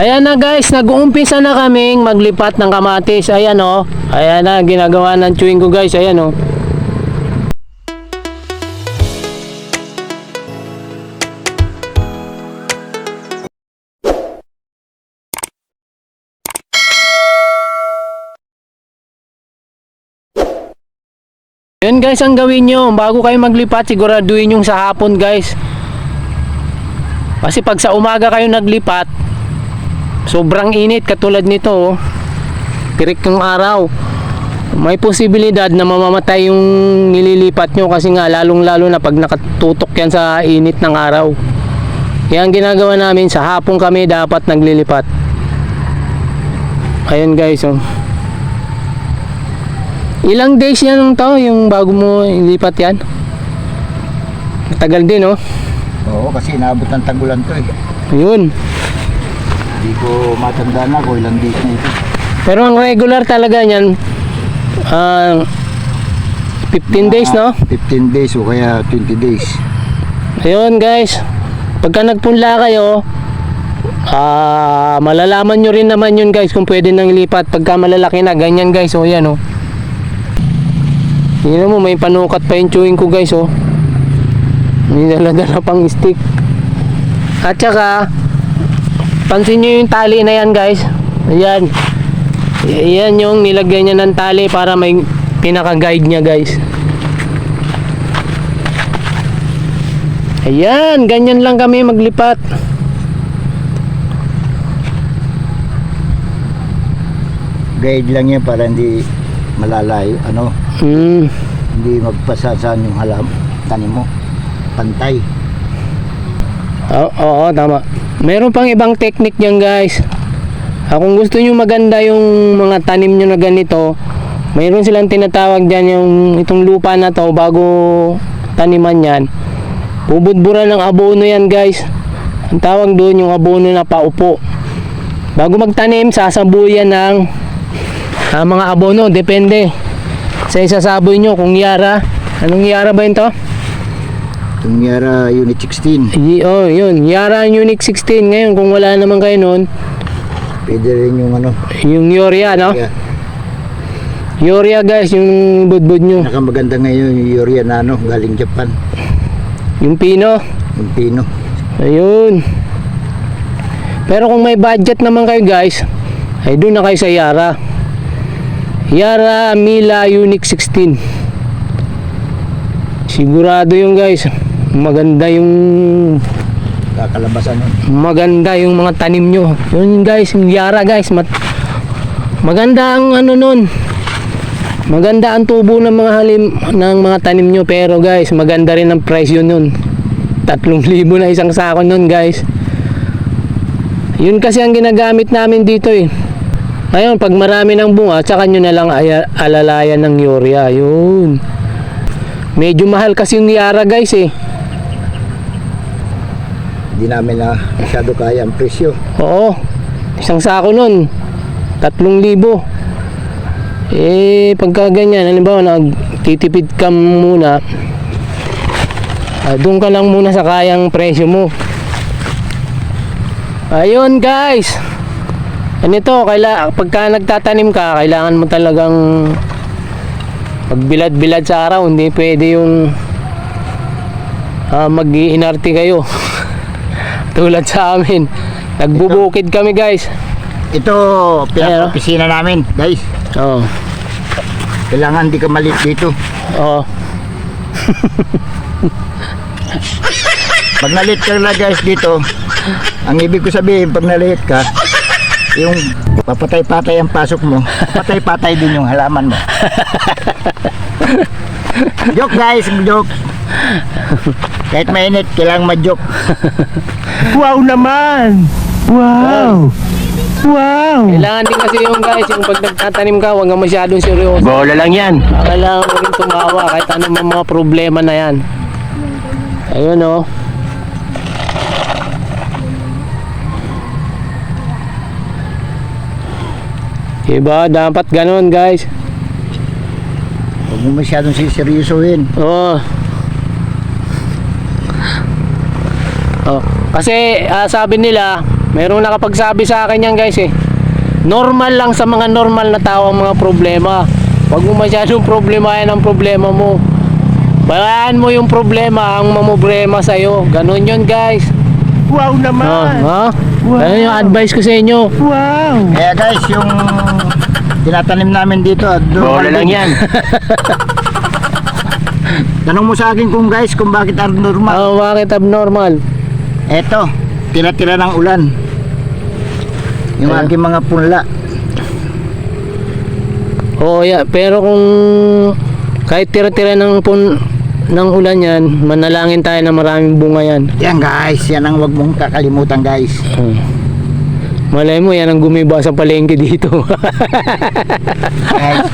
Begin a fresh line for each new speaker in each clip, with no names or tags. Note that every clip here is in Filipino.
Ayan na guys, nag-uumpisa na kaming maglipat ng kamatis. Ayan oh. Ayan na, ginagawa ng chewing ko guys. Ayan oh. Yan guys ang gawin nyo. Bago kayo maglipat, siguraduhin yung sa hapon guys. Kasi pag sa umaga kayo naglipat, sobrang init katulad nito. Oh. Tirik yung araw. May posibilidad na mamamatay yung nililipat nyo kasi nga lalong lalo na pag nakatutok yan sa init ng araw. Yan ginagawa namin sa hapon kami dapat naglilipat. Ayun guys oh. Ilang days yan to yung bago mo ilipat yan? Matagal din oh.
Oo, kasi inaabot ng tagulan to eh.
Ayun.
Hindi ko matanda na kung ilang days na ito.
Pero ang regular talaga niyan, ah 15 days, no?
15 days o kaya 20 days.
Ayun, guys. Pagka nagpunla kayo, ah malalaman nyo rin naman yun, guys, kung pwede nang ilipat. Pagka malalaki na, ganyan, guys. O, yan, oh. Tingnan mo, may panukat pa yung chewing ko, guys, oh. May dala-dala pang stick. At saka, pansin nyo yung tali na yan, guys. Ayan. Y- Yan yung nilagyan niya ng tali para may pinaka-guide niya, guys. Ayan, ganyan lang kami maglipat.
Guide lang yan para hindi malalayo. Ano,
Hmm.
hindi magpasasaan yung halam, tanim mo. Pantay.
Oo, oo, tama. Meron pang ibang technique niyan, guys. Ah, kung gusto niyo maganda yung mga tanim niyo na ganito, mayroon silang tinatawag diyan yung itong lupa na to bago taniman yan. Bubudburan ng abono yan, guys. Ang tawag doon yung abono na paupo. Bago magtanim, sasabuyan ng ah, mga abono, depende sa isasaboy nyo kung yara. Anong yara ba yun to?
Itong Yara Unit 16.
Y- oh, yun. Yara Unique 16. Ngayon, kung wala naman kayo nun,
Pwede rin yung ano.
yung Yoria, no?
Yeah.
Yoria, guys, yung budbud nyo.
Nakamaganda ngayon yung Urea Nano galing Japan.
Yung Pino.
Yung Pino.
Ayun. Pero kung may budget naman kayo, guys, ay doon na kayo sa Yara. Yara Mila Unique 16. Sigurado yung guys. Maganda yung
Kakalabasan nun.
maganda yung mga tanim nyo. Yun guys, yung Yara guys. Mat maganda ang ano nun. Maganda ang tubo ng mga halim ng mga tanim nyo pero guys, maganda rin ang price yun nun. 3,000 na isang sako nun guys. Yun kasi ang ginagamit namin dito eh. Ngayon, pag marami ng bunga, tsaka nyo na lang aya- alalayan ng urea. Yun. Medyo mahal kasi yung Yara guys eh.
Hindi namin na masyado kaya ang presyo.
Oo. Isang sako nun. Tatlong libo. Eh, pagka ganyan, halimbawa, nagtitipid ka muna, ah, doon ka lang muna sa kayang presyo mo. Ayun, guys. Ganito, kaila, pagka nagtatanim ka, kailangan mo talagang pagbilad-bilad sa araw. Hindi pwede yung ah, mag-iinarte kayo. Tulad sa amin. Nagbubukid kami guys.
Ito, pinaka-opisina namin, guys.
Oo.
Kailangan di ka malit dito.
Oo.
Pag nalit ka na guys dito, ang ibig ko sabihin, pag nalit ka, yung papatay-patay ang pasok mo, patay-patay din yung halaman mo. joke guys, joke. Kahit mainit, kailangan ma-joke.
Wow naman! Wow! Wow!
Kailangan din kasi yung guys, yung pag nagtatanim ka, huwag kang masyadong seryoso.
Bola lang yan.
Kailangan mo rin tumawa kahit ano mga, mga problema na yan. Ayun oh. Diba? Dapat ganun guys.
Huwag mo masyadong siseryosohin.
Oo. Oh. Kasi ah, sabi nila, Merong nakapagsabi sa akin yan guys eh. Normal lang sa mga normal na tao ang mga problema. Huwag mo masyadong problemahin ang problema mo. Bayaan mo yung problema ang mamroblema sa'yo. Ganon yun guys.
Wow naman!
ha?
Wow.
Ganun yung advice ko sa inyo.
Wow!
Kaya guys, yung tinatanim namin dito, doon
Bola lang yan.
Tanong mo sa akin kung guys, kung bakit abnormal.
Oh, bakit abnormal?
Eto, tira-tira ng ulan. Yung
Ayan.
aking mga punla.
Oo, yeah. pero kung kahit tira-tira ng pun ng ulan yan, manalangin tayo na maraming bunga yan.
Yan guys, yan ang wag mong kakalimutan guys.
Hmm. Malay mo, yan ang gumiba sa palengke dito.
guys.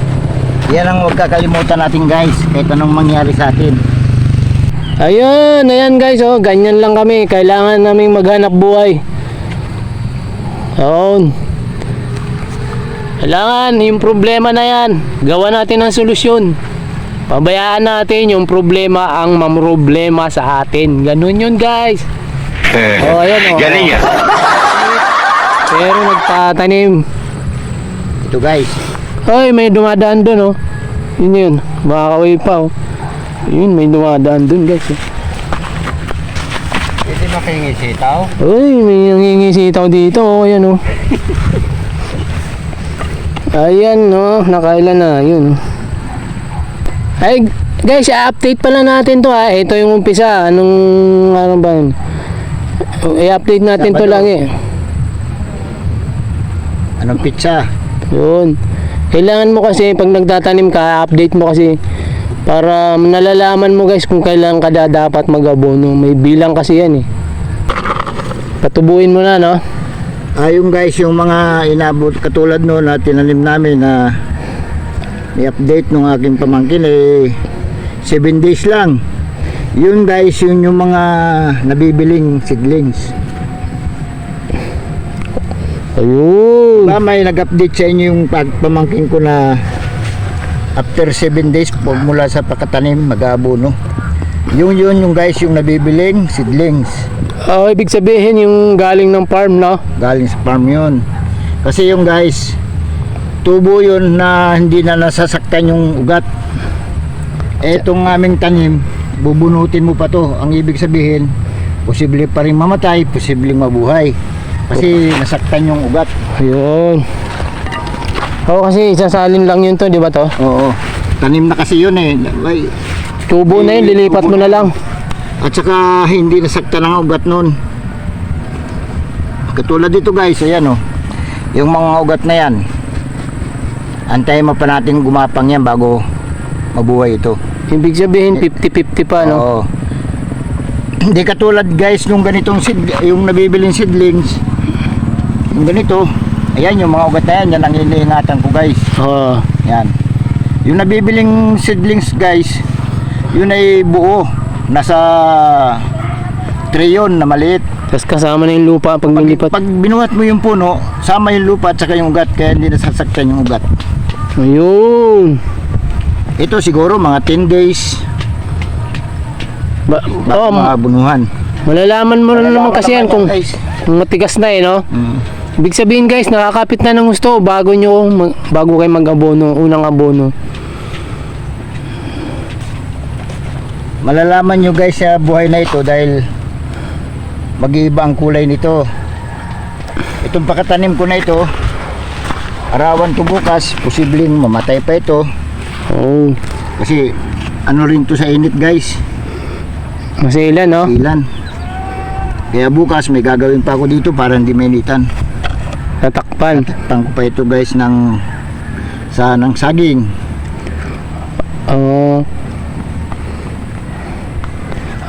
yan ang wag kakalimutan natin guys, kahit anong mangyari sa atin.
Ayan, ayan guys, oh, ganyan lang kami. Kailangan naming maghanap buhay. Ayan. Kailangan, yung problema na yan, gawa natin ng solusyon. Pabayaan natin yung problema ang mamroblema sa atin. Ganun yun guys. Oh, ayan oh.
Galing yan.
Pero nagtatanim.
Ito guys,
Ay, may dumadaan doon, oh. Yun yun. Makakaway pa, oh. Yun, may dumadaan doon, guys. oh.
Pwede makingi sitaw?
Uy, may nangingisitaw dito, oh. Ayan, oh. Ayan, no. Nakailan na, yun. Ay, guys, i-update pala natin to, ha. Ito yung umpisa. Anong, ano ba yun? I-update natin to
Sabado.
lagi.
Anong pizza?
Yun. Kailangan mo kasi pag nagtatanim ka, update mo kasi para nalalaman mo guys kung kailan ka da- dapat mag-abono. May bilang kasi yan eh. Patubuin mo na, no?
Ayun guys, yung mga inabot katulad no na tinanim namin na may update nung aking pamangkin eh 7 days lang. Yun guys, yun yung mga nabibiling seedlings.
Ayun.
Ba may nag-update sa inyo yung pamangkin ko na after 7 days po mula sa pagkatanim mag-aabono. Yun yun yung guys yung nabibiling seedlings.
Oh, ibig sabihin yung galing ng farm, no?
galing sa farm yun. Kasi yung guys, tubo yun na hindi na nasasaktan yung ugat. Etong aming tanim, bubunutin mo pa to. Ang ibig sabihin, posible pa rin mamatay, posible mabuhay. Kasi nasaktan yung ugat.
Ayun. Oo, kasi isasalin lang yun to, di ba to?
Oo. Tanim na kasi yun eh. Ay,
Tubo na yun, lilipat mo na lang.
At saka hindi nasaktan ang ugat nun. Katulad dito guys, ayan oh. Yung mga ugat na yan. Antayin mo pa natin gumapang yan bago mabuhay ito.
Ibig sabihin 50-50 pa, no?
Oo. Hindi katulad guys nung ganitong seed, yung nabibiling seedlings. Yung ganito, ayan yung mga ugat na yan, yan ang iniingatan ko guys.
Oo.
Yan. Yung nabibiling seedlings guys, yun ay buo. Nasa tray yun na maliit.
Tapos kasama na yung lupa pag
Pag,
nilipat.
pag binuhat mo yung puno, sama yung lupa at saka yung ugat kaya hindi nasasaktan yung ugat.
Ayun.
Ito siguro mga 10 days
Ba
bago
oh,
mabunuhan.
malalaman mo na naman kasi yan kung kung matigas na eh, no?
Mm.
Ibig sabihin guys, nakakapit na ng gusto bago nyo, mag- bago kayo mag-abono, unang abono.
Malalaman nyo guys sa buhay na ito dahil mag-iiba ang kulay nito. Itong pakatanim ko na ito, arawan to bukas, posibleng mamatay pa ito.
Oh,
Kasi ano rin to sa init guys,
masailan, no?
ilan. Kaya bukas may gagawin pa ako dito para hindi mainitan.
Tatakpan.
Tangko pa ito guys ng sa ng saging.
Oo.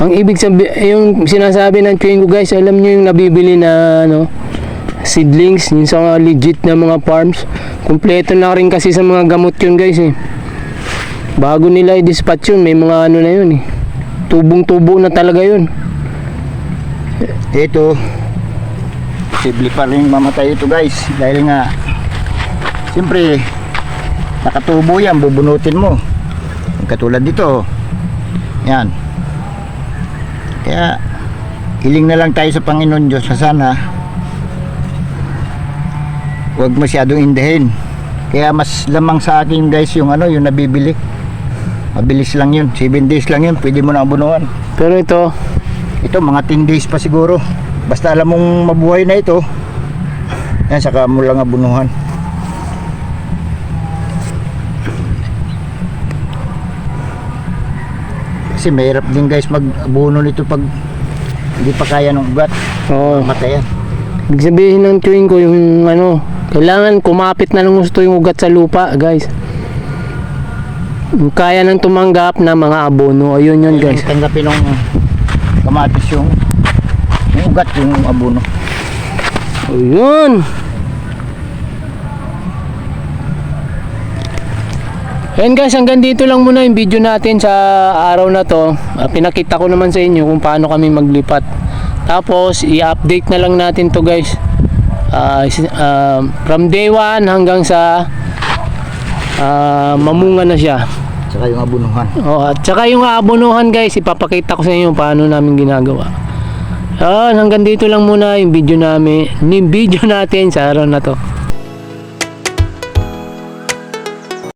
ang ibig sabi yung sinasabi ng chewing ko guys, alam nyo yung nabibili na ano, seedlings, yung sa mga legit na mga farms. Kumpleto na rin kasi sa mga gamot yun guys eh. Bago nila i-dispatch yun, may mga ano na yun eh. Tubong-tubo na talaga yun.
Ito, posible pa rin mamatay ito guys. Dahil nga, siyempre, nakatubo yan, bubunutin mo. Katulad dito. Yan. Kaya, hiling na lang tayo sa Panginoon Diyos na sana Huwag masyadong indahin. Kaya mas lamang sa akin guys yung ano, yung nabibili. Mabilis lang yun. 7 days lang yun. Pwede mo na abunuhan.
Pero ito,
Ito mga 10 days pa siguro. Basta alam mong mabuhay na ito. Yan, saka mo lang abunuhan. Kasi mahirap din guys mag-abuno nito pag hindi pa kaya ng ugat.
oh,
Matayan.
ibig sabihin ng chewing ko yung ano, kailangan kumapit na ng gusto yung ugat sa lupa, guys. Kaya nang tumanggap na mga abono. Ayun yun, guys.
Tanggapin ng kamatis yung ugat yung abuno.
Ayun. Ayan guys, hanggang dito lang muna yung video natin sa araw na to. Ah, pinakita ko naman sa inyo kung paano kami maglipat. Tapos, i-update na lang natin to guys. Is- ah, from day 1 hanggang sa ah, mamunga na siya.
Saka yung abunuhan.
Oh, at saka yung aabonohan guys, ipapakita ko sa inyo paano namin ginagawa. Yan, hanggang dito lang muna yung video namin, yung video natin sa araw na to.